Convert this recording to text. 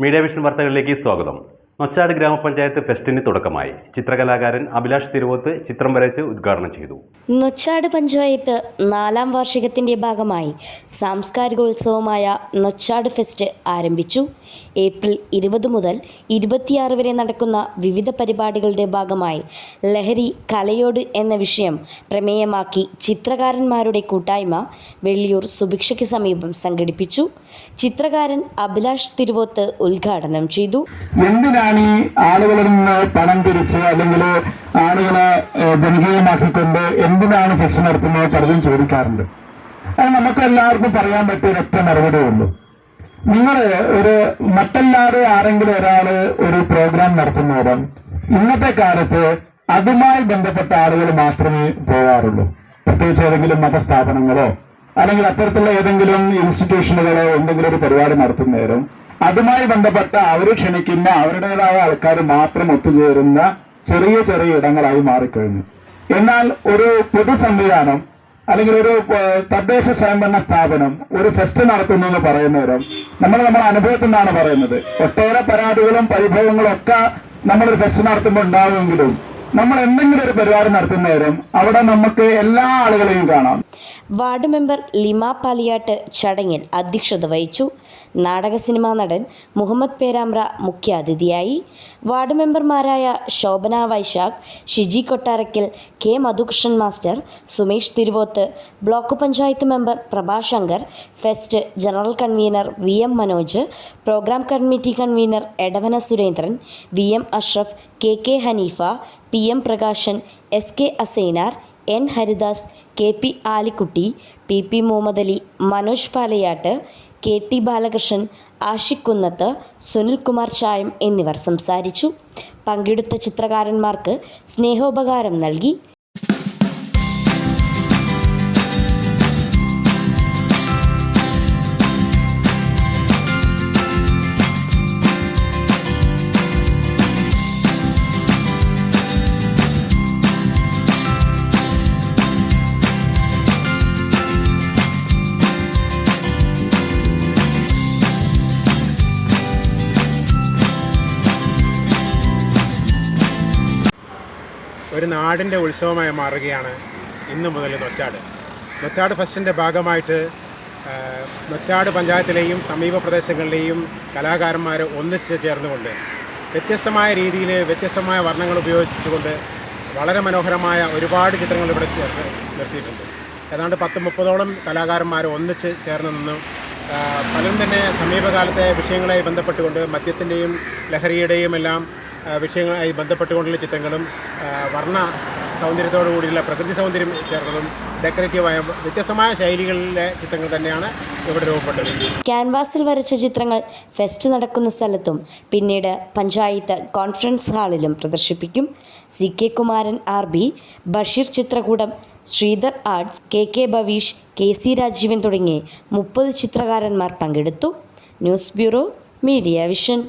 Media vision വാർത്തകളിലേക്ക് സ്വാഗതം. നൊച്ചാട് ഗ്രാമപഞ്ചായത്ത് ഫെസ്റ്റിന് തുടക്കമായി. ചിത്രകലാകാരൻ അഭിലാഷ് തിരുവോത്ത് ചിത്രം വരച്ച് ഉദ്ഘാടനം ചെയ്തു. നൊച്ചാട് പഞ്ചായത്ത് നാലാം വാർഷികത്തിന്റെ ഭാഗമായി സാംസ്കാരികോത്സവമായ നൊച്ചാട് ഫെസ്റ്റ് ആരംഭിച്ചു. ഏപ്രിൽ ഇരുപത് മുതൽ ഇരുപത്തിയാറ് വരെ നടക്കുന്ന വിവിധ പരിപാടികളുടെ ഭാഗമായി ലഹരി കലയോട് എന്ന വിഷയം പ്രമേയമാക്കി ചിത്രകാരന്മാരുടെ കൂട്ടായ്മ വെള്ളിയൂർ സുഭിക്ഷയ്ക്ക് സമീപം സംഘടിപ്പിച്ചു. ചിത്രകാരൻ അഭിലാഷ് തിരുവോത്ത് ഉദ്ഘാടനം ചെയ്തു. എന്തിനാണ് ഈ ആളുകളിൽ നിന്ന് പണം തിരിച്ച് അല്ലെങ്കിൽ ആളുകളെ ജനകീയമാക്കിക്കൊണ്ട് എന്തിനാണ് ഫെസ്റ്റ് നടത്തുന്നത് പലരും ചോദിക്കാറുണ്ട്. അത് നമുക്ക് എല്ലാവർക്കും പറയാൻ പറ്റിയ ഒരൊറ്റ മറുപടി ഉള്ളൂ. നിങ്ങൾ ഒരു മറ്റല്ലാതെ ആരെങ്കിലും ഒരാൾ ഒരു പ്രോഗ്രാം നടത്തുന്നവരും ഇന്നത്തെ കാലത്ത് അതുമായി ബന്ധപ്പെട്ട ആളുകൾ മാത്രമേ പോകാറുള്ളൂ പ്രത്യേകിച്ച് ഏതെങ്കിലും മതസ്ഥാപനങ്ങളോ അല്ലെങ്കിൽ അത്തരത്തിലുള്ള ഏതെങ്കിലും ഇൻസ്റ്റിറ്റ്യൂഷനുകളോ എന്തെങ്കിലും ഒരു പരിപാടി നടത്തുന്നേരം അതുമായി ബന്ധപ്പെട്ട അവർ ക്ഷണിക്കുന്ന അവരുടേതായ ആൾക്കാർ മാത്രം ഒത്തുചേരുന്ന ചെറിയ ചെറിയ ഇടങ്ങളായി മാറിക്കഴിഞ്ഞു. എന്നാൽ ഒരു പൊതു സംവിധാനം അല്ലെങ്കിൽ ഒരു തദ്ദേശ സ്വയംഭരണ സ്ഥാപനം ഒരു ഫെസ്റ്റ് നടത്തുന്നു എന്ന് പറയുന്നേരം നമ്മൾ നമ്മുടെ അനുഭവത്തിൽ നിന്നാണ് പറയുന്നത്. ഒട്ടേറെ പരാതികളും പരിഭവങ്ങളും ഒക്കെ നമ്മളൊരു ഫെസ്റ്റ് നടത്തുമ്പോൾ ഉണ്ടാവുമെങ്കിലും നമ്മൾ എന്തെങ്കിലും ഒരു പരിപാടി നടത്തുന്നവരും അവിടെ നമുക്ക് എല്ലാ ആളുകളെയും കാണാം. വാർഡ് മെമ്പർ ലിമ പാലിയാട്ട് ചടങ്ങിൽ അധ്യക്ഷത വഹിച്ചു. നാടക സിനിമാ നടൻ മുഹമ്മദ് പേരാമ്ര മുഖ്യാതിഥിയായി. വാർഡ് മെമ്പർമാരായ Shobhana Vaishakh Shiji Kottarakkal K Madhukrishnan master Sumesh Thiruvoth block panchayat member Prabhashankar fest general convener V M Manoj programme committee convener Edavana Surendran V M Ashraf K K Haneefa P M Prakashan S K Asainar N Haridas K P Alikutty P P Muhammadali Manoj Palayatt K T Balakrishnan Ashiq Kunnath Sunilkumar ചായം എന്നിവർ സംസാരിച്ചു. പങ്കെടുത്ത ചിത്രകാരന്മാർക്ക് സ്നേഹോപകാരം നൽകി. ഒരു നാടിന്റെ ഉത്സവമായി മാറുകയാണ് ഇന്ന് മുതൽ നൊച്ചാട് നൊച്ചാട് ഫെസ്റ്റിന്റെ ഭാഗമായിട്ട് നൊറ്റാട് പഞ്ചായത്തിലെയും സമീപ പ്രദേശങ്ങളിലെയും കലാകാരന്മാർ ഒന്നിച്ച് ചേർന്നുകൊണ്ട് വ്യത്യസ്തമായ രീതിയിൽ വ്യത്യസ്തമായ വർണങ്ങൾ ഉപയോഗിച്ചുകൊണ്ട് വളരെ മനോഹരമായ ഒരുപാട് ചിത്രങ്ങൾ ഇവിടെ ചേർത്ത് നിർത്തിയിട്ടുണ്ട്. ഏതാണ്ട് പത്ത് മുപ്പതോളം കലാകാരന്മാർ ഒന്നിച്ച് ചേർന്ന് നിന്നു പലരും തന്നെ സമീപകാലത്തെ വിഷയങ്ങളെ ബന്ധപ്പെട്ടുകൊണ്ട് മദ്യത്തിന്റെയും ലഹരിയുടെയും എല്ലാം വിഷയങ്ങളുമായി ബന്ധപ്പെട്ടുകൊണ്ടുള്ള ചിത്രങ്ങളും വർണ സൗന്ദര്യത്തോടു കൂടിയുള്ള പ്രകൃതി സൗന്ദര്യം ചേർന്നതും ഡെക്കറേറ്റീവായ വ്യത്യസ്തമായ ശൈലികളിലെ ചിത്രങ്ങൾ തന്നെയാണ് ഇവിടെ രൂപപ്പെട്ടത്. ക്യാൻവാസിൽ വരച്ച ചിത്രങ്ങൾ ഫെസ്റ്റ് നടക്കുന്ന സ്ഥലത്തും പിന്നീട് പഞ്ചായത്ത് കോൺഫറൻസ് ഹാളിലും പ്രദർശിപ്പിക്കും. C K Kumaran R B Basheer Chithrakoodam Sreedhar arts K K Bhavish K C Rajeevan തുടങ്ങി മുപ്പത് ചിത്രകാരന്മാർ പങ്കെടുത്തു. News bureau media vision.